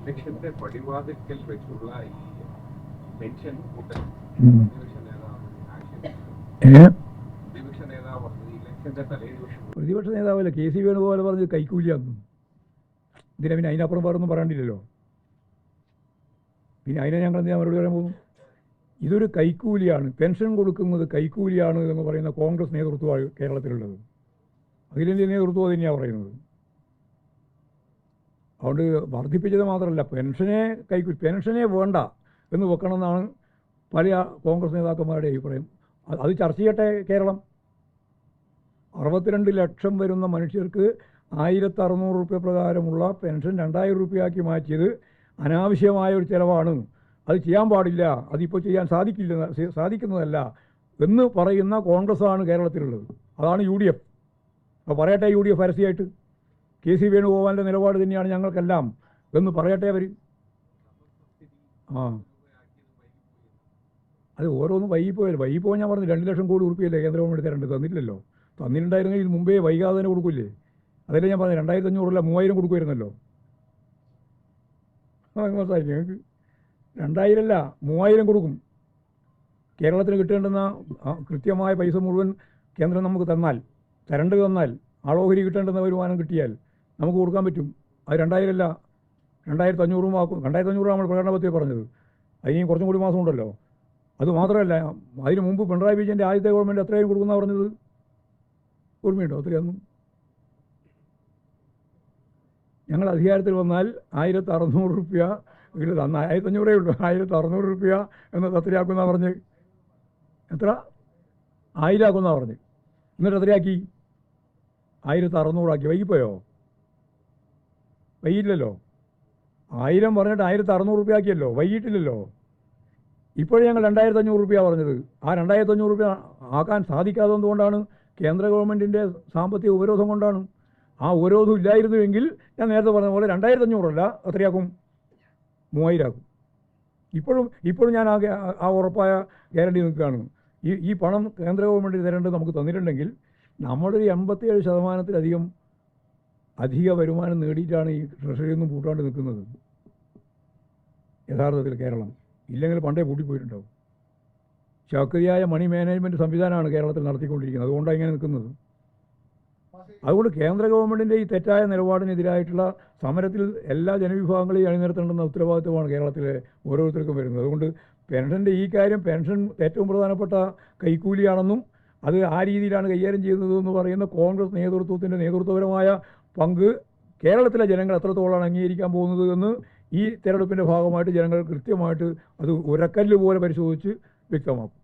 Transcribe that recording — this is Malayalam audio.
ഇലക്ഷന്റെ പടിവാതിക്കൽ വെച്ചുള്ള ഈ പെൻഷൻ കൂട്ടൽ. പ്രതിപക്ഷ നേതാവ് ആക്ഷേപിച്ചു ഏ? പ്രതിപക്ഷ നേതാവ് പറഞ്ഞത് ഇലക്ഷന്റെ തലേദിവസം പ്രതിപക്ഷ നേതാവല്ല? കെ സി വേണുഗോപാൽ പറഞ്ഞത് കൈക്കൂലിയാകും ഇതിനെ പിന്നെ അതിനപ്പുറം വേറൊന്നും പറയണ്ടില്ലല്ലോ. പിന്നെ അതിനെ ഞങ്ങൾ എന്തിനാ മറുപടി പറയാൻ പോകും ഇതൊരു കൈക്കൂലിയാണ്. പെൻഷൻ കൊടുക്കുന്നത് കൈക്കൂലിയാണ് എന്ന് പറയുന്ന കോൺഗ്രസ് നേതൃത്വമാണ് കേരളത്തിലുള്ളത്. അഖിലേന്ത്യാ നേതൃത്വം അത് തന്നെയാണ് പറയുന്നത്? അതുകൊണ്ട് വർദ്ധിപ്പിച്ചത് മാത്രമല്ല പെൻഷനെ കൈക്കു പെൻഷനെ വേണ്ട എന്ന് വെക്കണമെന്നാണ് പല കോൺഗ്രസ് നേതാക്കന്മാരുടെ അഭിപ്രായം. അത് ചർച്ച ചെയ്യട്ടെ കേരളം. അറുപത്തിരണ്ട് ലക്ഷം വരുന്ന മനുഷ്യർക്ക് ആയിരത്തി അറുന്നൂറ് റുപ്യ പ്രകാരമുള്ള പെൻഷൻ രണ്ടായിരം റുപ്യയാക്കി മാറ്റിയത് അനാവശ്യമായ ഒരു ചിലവാണ്. അത് ചെയ്യാൻ പാടില്ല അതിപ്പോൾ ചെയ്യാൻ സാധിക്കില്ല സാധിക്കുന്നതല്ല എന്ന് പറയുന്ന കോൺഗ്രസ്സാണ് കേരളത്തിലുള്ളത്. അതാണ് യു ഡി എഫ്. അപ്പോൾ പറയട്ടെ യു ഡി എഫ് പരസ്യമായിട്ട്. കെ സി വേണുഗോപാലിന്റെ നിലപാട് തന്നെയാണ് ഞങ്ങൾക്കെല്ലാം എന്ന് പറയട്ടെ അവർ ആ. അത് ഓരോന്നും വൈകിപ്പോയല്ലോ വൈകിപ്പോ ഞാൻ പറഞ്ഞു രണ്ട് ലക്ഷം കോടി ഉറുപ്പിയല്ലേ കേന്ദ്ര ഗവൺമെന്റ് തരേണ്ടത് തന്നിട്ടില്ലല്ലോ. തന്നിട്ടുണ്ടായിരുന്നെങ്കിൽ ഇത് മുമ്പേ വൈകാതെ തന്നെ കൊടുക്കില്ലേ? അതല്ലേ ഞാൻ പറഞ്ഞു രണ്ടായിരത്തി അഞ്ഞൂറല്ല മൂവായിരം കൊടുക്കുമായിരുന്നല്ലോ. ആ മനസ്സിലായി ഞങ്ങൾക്ക് രണ്ടായിരം അല്ല മൂവായിരം കൊടുക്കും. കേരളത്തിന് കിട്ടേണ്ടുന്ന കൃത്യമായ പൈസ മുഴുവൻ കേന്ദ്രം നമുക്ക് തന്നാൽ തരേണ്ടത് തന്നാൽ ആളോഹരി കിട്ടേണ്ടുന്ന വരുമാനം കിട്ടിയാൽ നമുക്ക് കൊടുക്കാൻ പറ്റും. അത് രണ്ടായിരം അല്ല രണ്ടായിരത്തി അഞ്ഞൂറും ആക്കും രണ്ടായിരത്തി അഞ്ഞൂറ് നമ്മൾ പ്രകടന പത്രിക പറഞ്ഞത്. അതിനും കുറച്ചും കൂടി മാസം ഉണ്ടല്ലോ. അത് മാത്രമല്ല അതിന് മുമ്പ് പിണറായി വിജയന്റെ ആദ്യത്തെ ഗവൺമെന്റ് എത്രയും കൊടുക്കുന്ന പറഞ്ഞത്? ഓർമ്മയുണ്ടോ അത്രയൊന്നും ഞങ്ങൾ അധികാരത്തിൽ വന്നാൽ ആയിരത്തി അറുന്നൂറ് റുപ്യ ഇല്ല തന്ന ആയിരത്തി അഞ്ഞൂറേ ഉള്ളൂ. ആയിരത്തി അറുന്നൂറ് റുപ്യ എന്ന് എത്രയാക്കുന്ന പറഞ്ഞ്. എത്ര? ആയിരമാക്കുന്ന പറഞ്ഞ്. എന്നിട്ട് എത്രയാക്കി? ആയിരത്തി അറുന്നൂറാക്കി വൈകിപ്പോയോ? വൈകിട്ടില്ലല്ലോ. ആയിരം പറഞ്ഞിട്ട് ആയിരത്തി അറുന്നൂറ് റുപ്യ ആക്കിയല്ലോ വൈകിട്ടില്ലല്ലോ. ഇപ്പോഴും ഞങ്ങൾ രണ്ടായിരത്തി അഞ്ഞൂറ് റുപ്യ പറഞ്ഞത്. ആ രണ്ടായിരത്തി അഞ്ഞൂറ് റുപ്യ ആക്കാൻ സാധിക്കാത്തതുകൊണ്ടാണ് കേന്ദ്ര ഗവൺമെന്റിന്റെ സാമ്പത്തിക ഉപരോധം കൊണ്ടാണ്. ആ ഉപരോധം ഇല്ലായിരുന്നുവെങ്കിൽ ഞാൻ നേരത്തെ പറഞ്ഞ പോലെ രണ്ടായിരത്തി അഞ്ഞൂറല്ല എത്രയാക്കും? മൂവായിരം ആക്കും ഇപ്പോഴും ഇപ്പോഴും ഞാൻ ആ ആ ഉറപ്പായ ഗ്യാരണ്ടി നിൽക്കുകയാണ്. ഈ ഈ പണം കേന്ദ്ര ഗവൺമെന്റ് തരേണ്ടത് നമുക്ക് തന്നിട്ടുണ്ടെങ്കിൽ നമ്മളൊരു എൺപത്തിയേഴ് ശതമാനത്തിലധികം അധിക വരുമാനം നേടിയിട്ടാണ് ഈ ട്രഷറിയിൽ നിന്ന് പൂട്ടാണ്ട് നിൽക്കുന്നത്. യഥാർത്ഥത്തിൽ കേരളം. ഇല്ലെങ്കിൽ പണ്ടേ പൂട്ടിപ്പോയിട്ടുണ്ടാവും. ശക്തിയായ മണി മാനേജ്മെന്റ് സംവിധാനമാണ് കേരളത്തിൽ നടത്തിക്കൊണ്ടിരിക്കുന്നത്. അതുകൊണ്ടാണ് ഇങ്ങനെ നിൽക്കുന്നത്. അതുകൊണ്ട് കേന്ദ്ര ഗവൺമെന്റിന്റെ ഈ തെറ്റായ നിലപാടിനെതിരായിട്ടുള്ള സമരത്തിൽ എല്ലാ ജനവിഭാഗങ്ങളെയും അണിനിരത്തേണ്ടുന്ന ഉത്തരവാദിത്വമാണ് കേരളത്തിലെ ഓരോരുത്തർക്കും വരുന്നത്. അതുകൊണ്ട് പെൻഷന്റെ ഈ കാര്യം പെൻഷൻ ഏറ്റവും പ്രധാനപ്പെട്ട കൈക്കൂലിയാണെന്നും അത് ആ രീതിയിലാണ് കൈകാര്യം ചെയ്യുന്നത് എന്ന് പറയുന്ന കോൺഗ്രസ് നേതൃത്വത്തിന്റെ നേതൃത്വപരമായ പങ്ക് കേരളത്തിലെ ജനങ്ങൾ എത്രത്തോളമാണ് അംഗീകരിക്കാൻ പോകുന്നത് എന്ന് ഈ തെരഞ്ഞെടുപ്പിന്റെ ഭാഗമായിട്ട് ജനങ്ങൾ കൃത്യമായിട്ട് അത് ഉരക്കല്ല് പോലെ പരിശോധിച്ച് വ്യക്തമാക്കും.